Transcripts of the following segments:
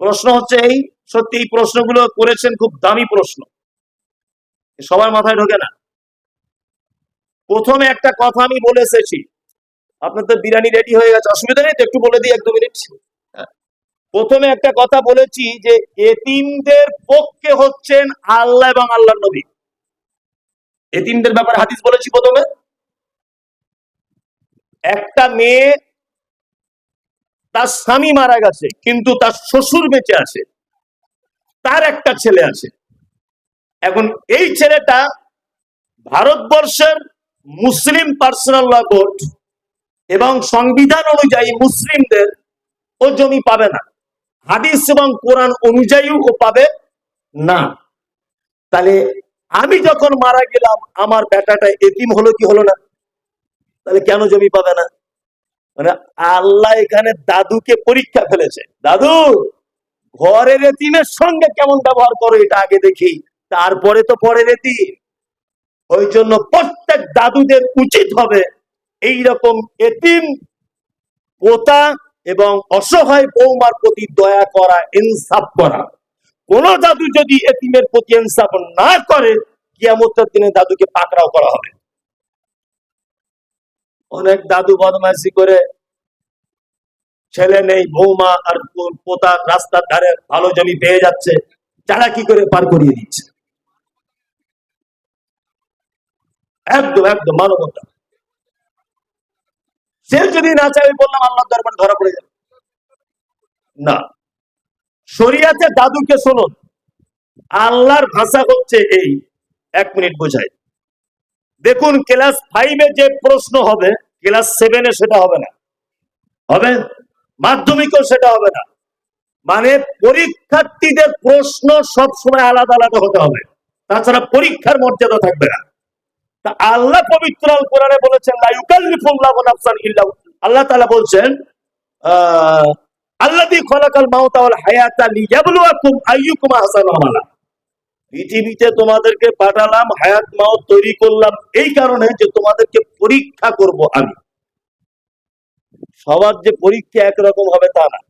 প্রশ্ন হচ্ছে এই, সত্যি এই প্রশ্নগুলো করেছেন খুব দামি প্রশ্ন। সবার মাথায় ঢোকে না। প্রথমে একটা কথা আমি বলে এসেছি। আপনার তো বিরিয়ানি রেডি হয়ে গেছে। অসুবিধা নেই তো? একটু বলে দিই, এক দু মিনিট হ্যাঁ। প্রথমে একটা কথা বলেছি যে, এতিমদের পক্ষে হচ্ছেন আল্লাহ এবং আল্লাহ নবী। এতিমদের ব্যাপারে হাদিস বলেছি প্রথমে। একটা মেয়ে তার স্বামী মারা গেছে, কিন্তু তার শ্বশুর বেঁচে আছে, তার একটা ছেলে আছে। এখন এই ছেলেটা ভারতবর্ষের মুসলিম পার্সোনাল ল কোড এবং সংবিধান অনুযায়ী মুসলিমদের ও জমি পাবে না। হাদিস এবং কোরআন অনুযায়ীও ও পাবে না। তাহলে আমি যখন মারা গেলাম, আমার বেটাটা এতিম হলো কি হলো না? তাহলে কেন জমি পাবে না? মানে আল্লাহ এখানে দাদুকে পরীক্ষা ফেলেছে। দাদু, ঘরের এতিমের সঙ্গে কেমন ব্যবহার করো এটা আগে দেখি। তারপরে তো পরের এতিম। ওই জন্য প্রত্যেক দাদুদের উচিত হবে এই রকম এতিম পোতা এবং অসহায় বৌমার প্রতি দয়া করা, ইনসাফ করা। কোন দাদু যদি এতিমের প্রতি ইনসাফ না করে, কিয়ামতের দিনে দাদুকে পাকড়াও করা হবে। অনেক দাদু বদমাইশি করে ছেলে নেই, বৌমা আর পোতা রাস্তার ধারে ভালো জমি পেয়ে যাচ্ছে যারা কি করে পার করিয়ে দিচ্ছে? একদম একদম, মানবতা। সে যদি না চাই বললাম আল্লাহ দরবার ধরা পড়ে যাবে। না। শরিয়াতে দাদুকে শুনুন আল্লাহর ভাষা হচ্ছে এই। এক মিনিট বোঝাই। দেখুন ক্লাস ফাইভে যে প্রশ্ন হবে ক্লাস সেভেনে সেটা হবে না। হবে? মাধ্যমিকেও সেটা হবে না। মানে পরীক্ষার্থীদের প্রশ্ন সব সময় আলাদা আলাদা হতে হবে। তাছাড়া পরীক্ষার মর্যাদা থাকবে না। তা আল্লাহ পবিত্র আল কোরআনে বলেছেন আল্লাহ তালা বলছেন, আহ, আল্লাযী খলাকাল ওয়াল হায়াতা লিয়াবলুয়াকুম আইয়ুকুম আহসানু আমালা। পৃথিবীতে তোমাদেরকে পাঠালাম, হায়াত মাউত তৈরি করলাম এই কারণে যে তোমাদেরকে পরীক্ষা করব আমি। সবার যে পরীক্ষা একরকম হবে তা না।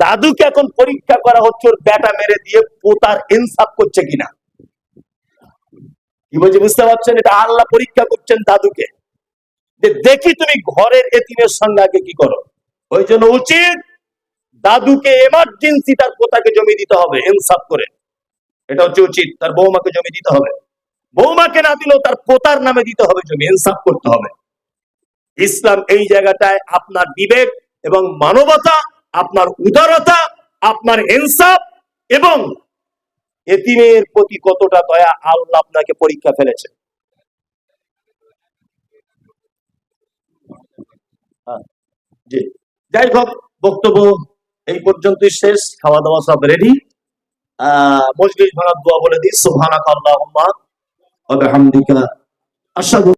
দাদুকে এখন পরীক্ষা করা হচ্ছে, ওর ব্যাটা মেরে দিয়ে পোতার ইনসাফ করছে কিনা। কি বলছি, বুঝতে পারছেন? এটা আল্লাহ পরীক্ষা করছেন দাদুকে। যে দেখি তুমি ঘরের এতিমের আগে কি করো। ওই জন্য উচিত দাদুকে এমার্জেন্সি তার পোতাকে জমি দিতে হবে, ইনসাফ করে। এটা হচ্ছে উচিত। তার বৌমাকে জমি দিতে হবে। বৌমাকে না দিলেও তার পোতার নামে দিতে হবে জমি ইনসাফ করতে হবে। ইসলাম এই জায়গাটায় আপনার বিবেক এবং মানবতা আপনার উদারতা আপনার ইনসাফ এবং এতিমের প্রতি কতটা দয়া আল্লাহ আপনাকে পরীক্ষা ফেলেছে। হ্যাঁ, যাই হোক বক্তব্য এই পর্যন্তই শেষ। খাওয়া দাওয়া সব রেডি মজলিস ভাঙার দোয়া বলে দিই সুবহানাক আল্লাহুম্মা ওয়া বিহামদিকা আশহাদু